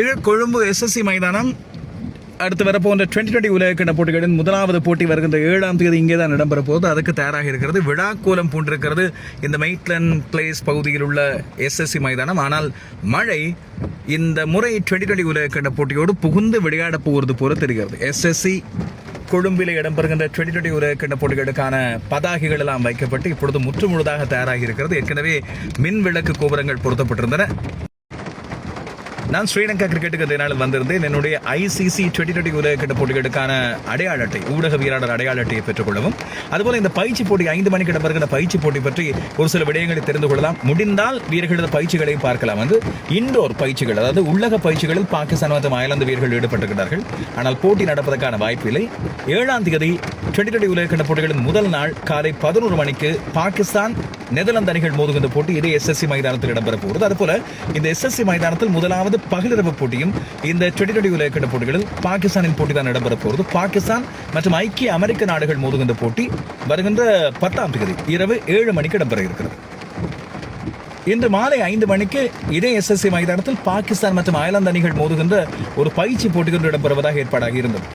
இது கொழும்பு எஸ்எஸ்சி மைதானம். அடுத்து வரப்போன்ற டுவெண்ட்டி டுவெண்ட்டி உலகக்கிண்ண போட்டிகளின் முதலாவது போட்டி வருகின்ற ஏழாம் தேதி இங்கே தான் இடம்பெற போகுது. அதுக்கு தயாராக இருக்கிறது விழா கோலம் பூண்டிருக்கிறது இந்த மெய்ட்லன் பிளேஸ் பகுதியில் உள்ள எஸ்எஸ்சி மைதானம். ஆனால் மழை இந்த முறை டுவெண்ட்டி டுவெண்ட்டி உலகக்கிண்ண போட்டியோடு புகுந்து விளையாட போகிறது போல தெரிகிறது. எஸ்எஸ்சி கொழும்பில் இடம்பெறுகின்ற டுவெண்ட்டி டுவெண்ட்டி உலகக்கிண்ண போட்டிகளுக்கான பதாகைகள் எல்லாம் வைக்கப்பட்டு இப்பொழுது முற்று முழுதாக தயாராகி இருக்கிறது. ஏற்கனவே மின் விளக்கு கோபுரங்கள் பொருத்தப்பட்டிருந்தன. நான் ஸ்ரீலங்கா கிரிக்கெட்டுக்கு இந்த நாள் வந்திருந்தேன். என்னுடைய ஐசிசி டுவெண்ட்டி டுவெண்ட்டி உலகக்கிட்ட போட்டிகளுக்கான அடையாள அட்டை ஊடக வீராளர் அடையாள அட்டையை பெற்றுக்கொள்ளவும் அதுபோல் இந்த பயிற்சி போட்டி ஐந்து மணிக்கு இடம்பெறுகிற பயிற்சி போட்டி பற்றி ஒரு சில விடயங்களை தெரிந்து கொள்ளலாம். முடிந்தால் வீரர்களது பயிற்சிகளையும் பார்க்கலாம். வந்து இண்டோர் பயிற்சிகள் அதாவது உள்ளக பயிற்சிகளில் பாகிஸ்தான் மற்றும் அயர்லாந்து வீரர்கள் ஈடுபட்டிருக்கிறார்கள். ஆனால் போட்டி நடப்பதற்கான வாய்ப்பில்லை. ஏழாம் தேதி டுவெண்டி டுவெண்டி உலகக்கண்ட போட்டிகளின் முதல் நாள் காலை பதினோரு மணிக்கு பாகிஸ்தான் நெதர்லாந்து அணிகள் மோதுகின்ற போட்டி இதே எஸ்எஸ்சி மைதானத்தில் இடம்பெற போகிறது. அதுபோல இந்த எஸ்எஸ்சி மைதானத்தில் முதலாவது பகலிரவு போட்டியும் இந்த டுவெண்டி டுவெண்டி உலகக்கண்ட போட்டிகளில் பாகிஸ்தானின் போட்டி தான் இடம்பெற போகிறது. பாகிஸ்தான் மற்றும் ஐக்கிய அமெரிக்க நாடுகள் மோதுகின்ற போட்டி வருகின்ற பத்தாம் தேதி இரவு ஏழு மணிக்கு இடம்பெற இருக்கிறது. இன்று மாலை ஐந்து மணிக்கு இதே எஸ்எஸ்சி மைதானத்தில் பாகிஸ்தான் மற்றும் அயர்லாந்து அணிகள் மோதுகின்ற ஒரு பயிற்சி போட்டிகள் இடம்பெறுவதாக ஏற்பாடாகி இருந்தது.